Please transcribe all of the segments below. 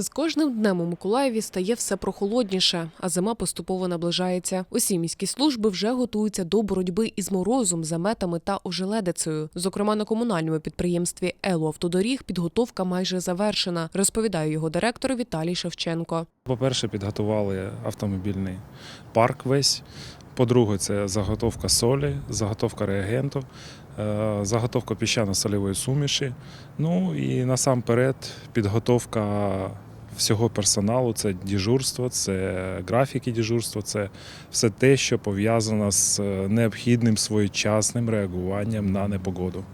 З кожним днем у Миколаєві стає все прохолодніше, а зима поступово наближається. Усі міські служби вже готуються до боротьби із морозом, заметами та ожеледицею. Зокрема, на комунальному підприємстві Ело Автодоріг підготовка майже завершена, розповідає його директор Віталій Шевченко. По-перше, підготували автомобільний парк весь. По-друге, це заготовка солі, заготовка реагенту, е, заготовка піщано-солівої суміші. Ну і насамперед підготовка всього персоналу, це дежурство, це графіки дежурства, це все те, що пов'язано з е, необхідним своєчасним реагуванням на непогоду.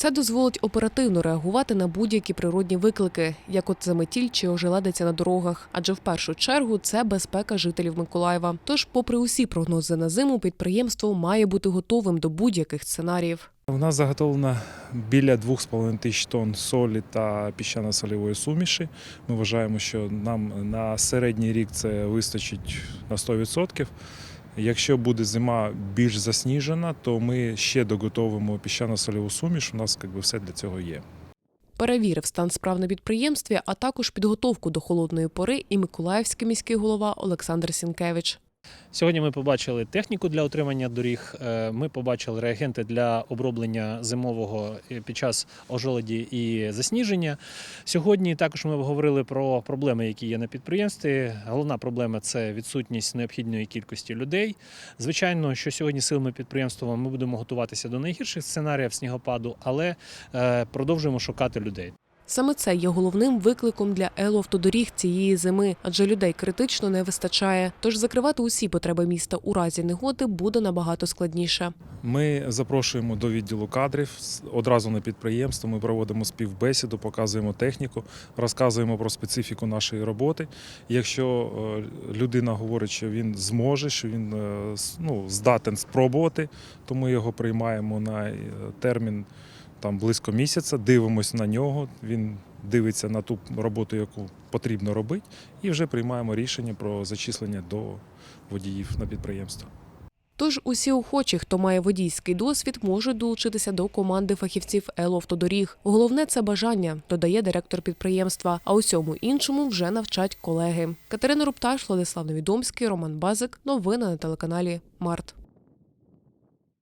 Це дозволить оперативно реагувати на будь-які природні виклики, як от заметіль чи ожеледиця на дорогах. Адже в першу чергу це безпека жителів Миколаєва. Тож, попри усі прогнози на зиму, підприємство має бути готовим до будь-яких сценаріїв. У нас заготовлено біля 2,5 тисяч тонн солі та піщано-солівої суміші. Ми вважаємо, що нам на середній рік це вистачить на 100%. Якщо буде зима більш засніжена, то ми ще доготовимо піщано-соліву суміш. У нас якби, все для цього є. Перевірив стан справ на підприємстві, а також підготовку до холодної пори і Миколаївський міський голова Олександр Сінкевич. Сьогодні ми побачили техніку для утримання доріг. е, Ми побачили реагенти для оброблення зимового е, під час ожеледі і засніження. Сьогодні також ми говорили про проблеми, які є на підприємстві. Головна проблема це відсутність необхідної кількості людей. Звичайно, що сьогодні силами підприємства ми будемо готуватися до найгірших сценаріїв снігопаду, але е, продовжуємо шукати людей. Саме це є головним викликом для елоавтодоріг цієї зими, адже людей критично не вистачає. Тож закривати усі потреби міста у разі негоди буде набагато складніше. Ми запрошуємо до відділу кадрів одразу на підприємство. Ми проводимо співбесіду, показуємо техніку, розказуємо про специфіку нашої роботи. Якщо е, людина говорить, що він зможе, що він е, ну, здатен спробувати, то ми його приймаємо на е, термін там близько місяця, дивимося на нього. Він дивиться на ту роботу, яку потрібно робити, і вже приймаємо рішення про зачислення до водіїв на підприємство. Тож усі охочі, хто має водійський досвід, можуть долучитися до команди фахівців елоавтодоріг. Головне це бажання, додає директор підприємства. А усьому іншому вже навчать колеги. Катерина Рупташ, Владислав Невідомський, Роман Базик. Новини на телеканалі Март.